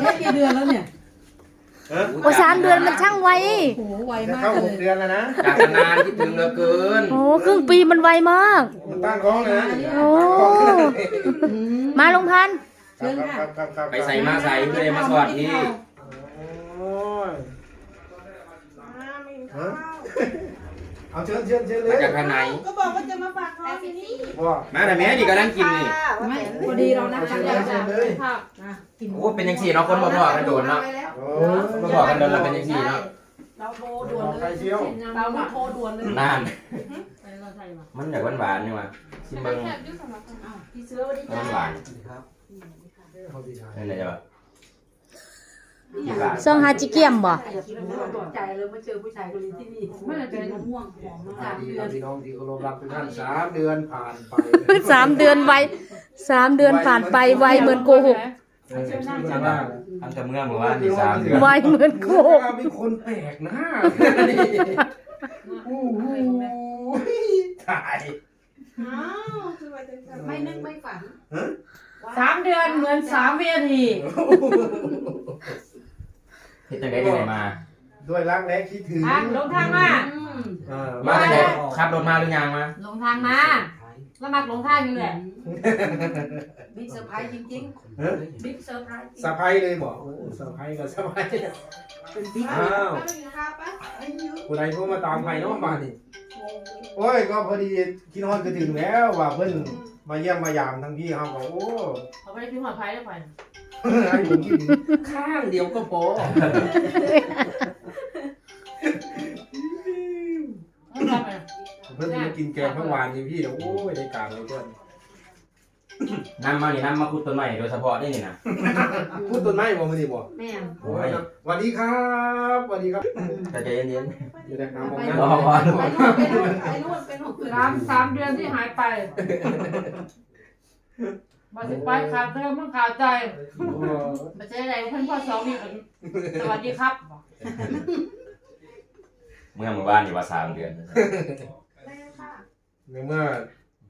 เอ๊ะกี่เดือนแล้วเนี่ยเออโอ้สามเดือนมันช่างไว โอ้โหไวจะมากเข้าเลหกยเดือนแล้วนะจากนานคิดถึงเหลือเกิน โอ้ครึ่งปีมันไวมาก มันตั้งท้องเลยนะโอ้มาลงพันธุ์ครับครับครับครับไปใส่มาใส่เพื่อมาสวัสดีโอ้ยฮะ เอาเชิญเชิญเชิญเลมายจากทางไหนก็บอกว่าจะมาฝากท้องที่นี่พ่อมาแต่แม่นี่ก็นั่งกินนี่ไม่พอดีเรานัดกันแล้วจะเลยกินโอ้เป็นยังสี่เนาะคนมาพอกันโดนเนาะโอ้มาพอกันโดนเราเป็นยังสี่เนาะเราโทรด่วนใครเลยเชี่ยวเรามาโทรด่วนเลยนานเราใช่มามันอยากหวานๆนี่ว่ะชิมเบิ้งพี่เสือวันนี้มันหวานนี่ไหนจะแบบกี่บาท ซองฮาจิเกียมบ่ตกใจเลยมาเจอผู้ชายคนนี้ที่นี่ไม่ได้เป็นมะม่วงหอมมากสวัสดีครับพี่น้องที่เคารพรักทุกท่านสามเดือนผ่านไปสามเดือนไวสามเดือนผ่านไปไวเหมือนโกหกเออชื่อว่าอันแต่เมื่อเมื่อวานที่สามเดือนไวเหมือนโกหกเป็นคนแปลกหน้าโอ้โหตายอ้าวคือว่าจะไม่นึกไม่ฝันสามเดือนเหมือนสามวินา ทีเฮ็ดจังได๋ยังไงมาด้วยรักและคิดถึงอะลงทางมาอ่ามาแต่ไหนขับรถมาหรือยังมาลงทางมาแล้วมักลงทางอยู่แหละบิ๊กเซอร์ไพรส์จริงเฮ้ยๆบิ๊กเซอร์ไพรส์สะพายเลยบอกโอ้สะพายกับสะพายเป็นบิ๊กอ้าวไม่มีข้าวปะไอ้ยูผู้ใดโทรมาตามใครเนาะมาดิโอ้ยก็พอดีคิดฮอดก็ถึงแล้วว่าเพิ่นมาเยี่ยมมายามทั้งพี่เขาบอกโอ้เขาไม่ได้พิมพ์หัวไพ่ได้ไป ให้ผมกินข้างเดียวก็พอเอาไปเพิ่นมากินแกงเมื่อวานนี้พี่เดี๋ยวโอ้ยได้การเลยเพิ่นนำมานี่นำมาคุดต้นไม้โดยเฉพาะนี่นี่นะพูดต้นไม้บ่มื้อนี้บ่แม่โอ้ยสวัสดีครับสวัสดีครับแต่ใจเย็นอยู่ในน้ำมองไปน้นู่นรอไปนู่นไปนู่นไปนู่นไปนู่นสามสามเดือนที่หายไป มาสิไปขาดเธอมันขาดใจำมาใช่อะไรเพื่อนพ่อสองนี่เป็นสวัสดีครับๆเมื่อเมื่อวานนี่ว่าสามเดือนแม่ค่ะในเมื่อ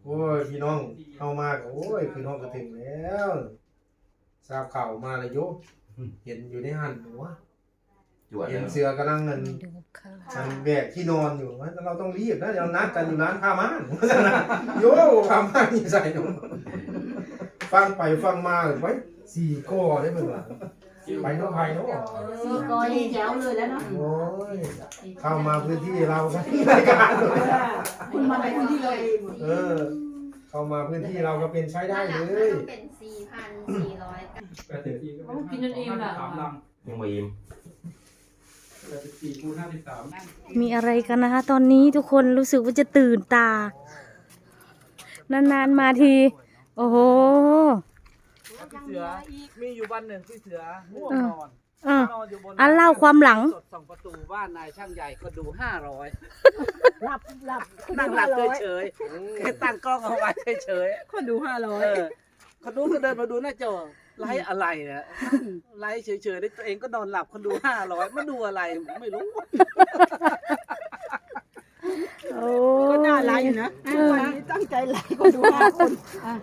โอ้ยพี่น้องเข้ามาก็โอ้ยพี่น้องก็ถึงแล้วทราบข่าวมาเลยโยเห็นอยู่ในหันหัวจวดเห็เลนยเสือกำลังเงินมันแบกที่นอนอยู่ว่าเราต้องรีบนะเดี๋ยวนัดกันอยู่ร้านผ้าม่านโย่ผ้าม่านนี่ใส่หนู ฟังไปฟังมาเลยไว้สี่ก้อได้เหมือนกันไปเน้องไปเนาะสี่กอยแจ๋วเลยแล้วเนาะโอ้ยเข้ามาพื้นที่เราครับรายการเลยคุณมาในพื้นที่เราเองเออ เข้ามาพื้นที่เราก็เป็นใช้ได้เลยเป็นสี่พันสี่ร้อยเขากินจนอิ่มแหละยังบ่อิ่มมีอะไรกันนะคะ ตอนนี้ทุกคนรู้สึกว่าจะตื่นตา นานๆมาที โอ้โห พี่เสือมีอยู่วันหนึ่งพี่เสือง่วงนอนอะนอนอยู่บนอะเล่าความหลัง สดส่องประตูบ้านนายช่างใหญ่ก็ดูห้าร้อยหลับหลับนั่งหลับเฉยๆแค่ตั้งกล้องเอาไว้เฉยคนดูห้าร้อๆยเออคนนู้นก็เดินมาดูหน้าจอไลฟ์อะไรเนี่ยไลฟ์เฉยๆได้ตัวเองก็นอนหลับคนดูห้าร้อยมาดูอะไรไม่รู้ โอ้ก็น่ารักอยู่นะวันนี้ตั้งใจไลฟ์คนดูห้าคน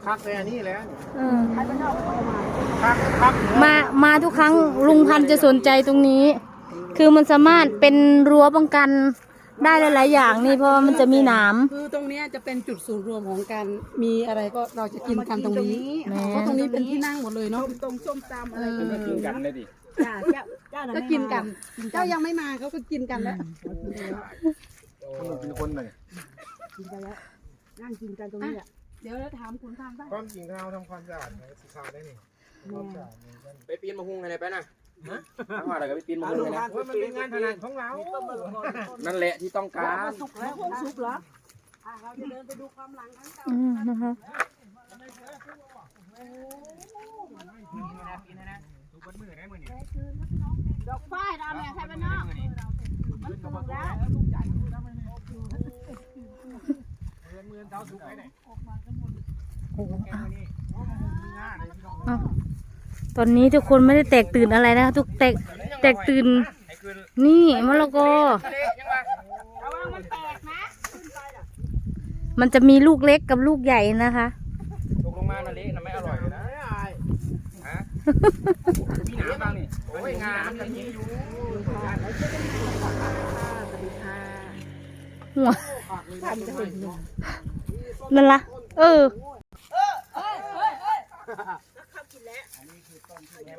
คักแต่อันนี้แล้วเออ ใครเป็นนอกเข้ามาคักคักมา มาทุกครั้งลุงพันธุ์จะสนใจตรงนี้ คือมันสามารถเป็นรั้วป้องกันได้หลายๆอย่างนี่เพราะว่ามันจะมีหนาม คือตรงเนี้ยจะเป็นจุดศูนย์รวมของการมีอะไรก็เราจะกินกันตรงนี้แหม เพราะตรงนี้เป็นที่นั่งหมดเลยเนาะ ตรงส้มตำอะไรเออกินกันเลยดิจ้าเจ้าเจ้าก็กินกัน เจ้ายังไม่มาเขาก็กินกันแล้ว เป็นคนเลยกินกันแล้วนั่งกินกันตรงนี้แหละเดี๋ยวเราถามคุณทางบ้านความจริงเราทำความสะอาดศึกษาได้นี่ความสะอาดนี่กันไปปีนมะฮุงไงไปนะฮะว่าอะไรก็ไปปีนมะฮุงไงนะโอ้ยมันเป็นงานถนัดของเรานั่นแหละที่ต้องการสุกแล้วสุกเหรออะเราจะเดินไปดูความหลังกันเก่าอืมนะคะดอกฝ้ายดำเนี่ยใช่ไหมเนาะมันสุกแล้ว อ้าวตอนนี้ทุกคนไม่ได้แตกตื่นอะไรนะคะทุกแตกแตกตื่น นี่มะละกอระวังมันแตกนะมันจะมีลูกเล็กกับลูกใหญ่นะคะตกลงมานั่นเละน่ะไม่อร่อยเลยนะฮมีน้ำบ้างนี่โอ้ยงามกันนี้อยู่หัว นั่นละเออ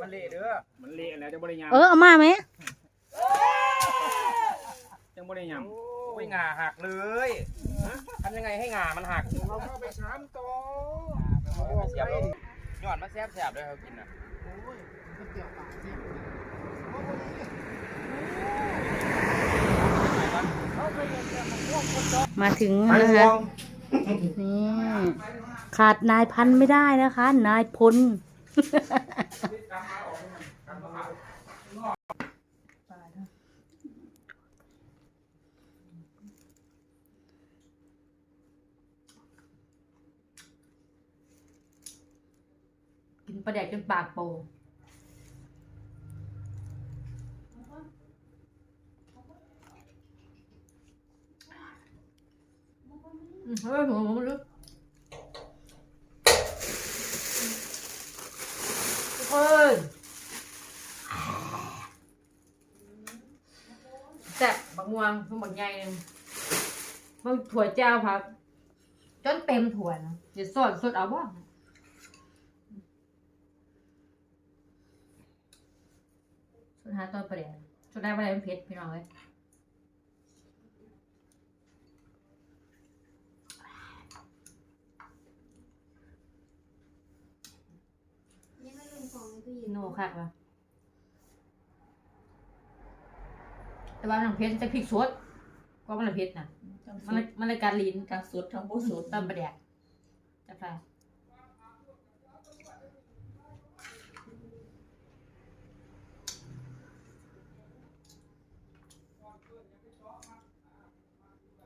มันเละเด้อมันเละแล้วจะบ่ได้ยำเออเอามาไหมจังบ่ได้ยำโอ้ยงาหักเลยทำยังไงให้งามันหักเราเข้าไปสามต่อเสียบแล้วยอดมันแซ่บๆเลยเขากินน่ะมาถึงไอ้นะห่วคะง นี่ขาดนายพันไม่ได้นะคะ นายพลกินปลาแดกจนปากโป อืมเฮ้ยหัวหมูลึกทุกคนแซ่บบักม่วงทุ่งบักใหญ่หนึงมันถั่วเจ้าครับจนเต็มถั่วนะจะสดสดเอาบ่สุดท้ายตอนประเดี๋ยวสุดท้ายประเดี๋ยวเป็นเพชรพี่น้องเลย นี่ไม่เป็นของตู้เย็น โน่ คักว่ะแต่ว่าน้ำเพชรจะพริกสดก็มันละเพชรนะมันเลยมันเลยการลิ้นทั้งสดทั้งบ่สดตอนประเดี๋ยวจะไป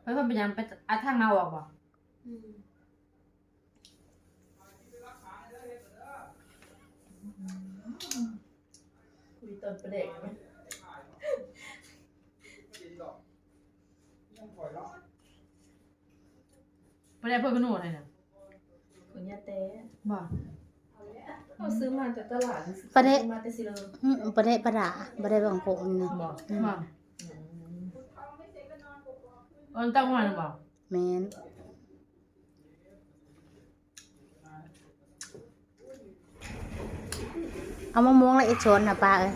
เฮ้ยเพิ่นเป็นยังไปอาทางมาออกบ่อืม คุยตอนประเด็กไหมประเดี๋ยวเพิ่นก็โน่นเลยน่ะคุณยาเต้บ่เขาซื้อมาจากตลาดประเดะซื้อมาแต่สิเลยอืมประเดะประดาประเดะบางโพงนี่นะบ่บ่เออตั้งวันบ่แมน เอามะม่วงและเอ็ดชนนะป้าเอ้ย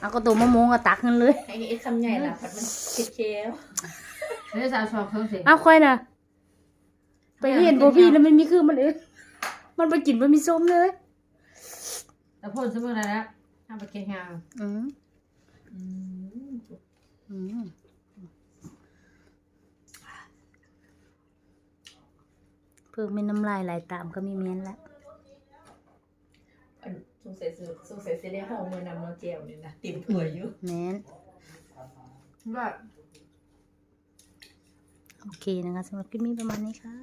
เอากระตุมมะม่วงก็ตักขึ้นเลยไอ้ไอ้คำใหญ่ล่ะผัดมันเค็มไม่ได้สาวชอบเครื่องเสียงเอาค่อยนะไปเห็นบ่พี่แล้วมันมีคือมันเองมันไปกินมันมีส้มเลยแต่พ่นซื้อเมื่อไหร่แล้วทำไปเก็บงานอืมๆอืมอืมเพิ่งไม่น้ำลายไหลตามก็มีเมียนแล้วอัน สงสัยสิสงสัยสิได้ห้องมือนำน้องแก้วนี่นะติ่มถั่วอยู่แมนว่าโอเคนะคะสำหรับคลิปนี้ประมาณนี้ค่ะ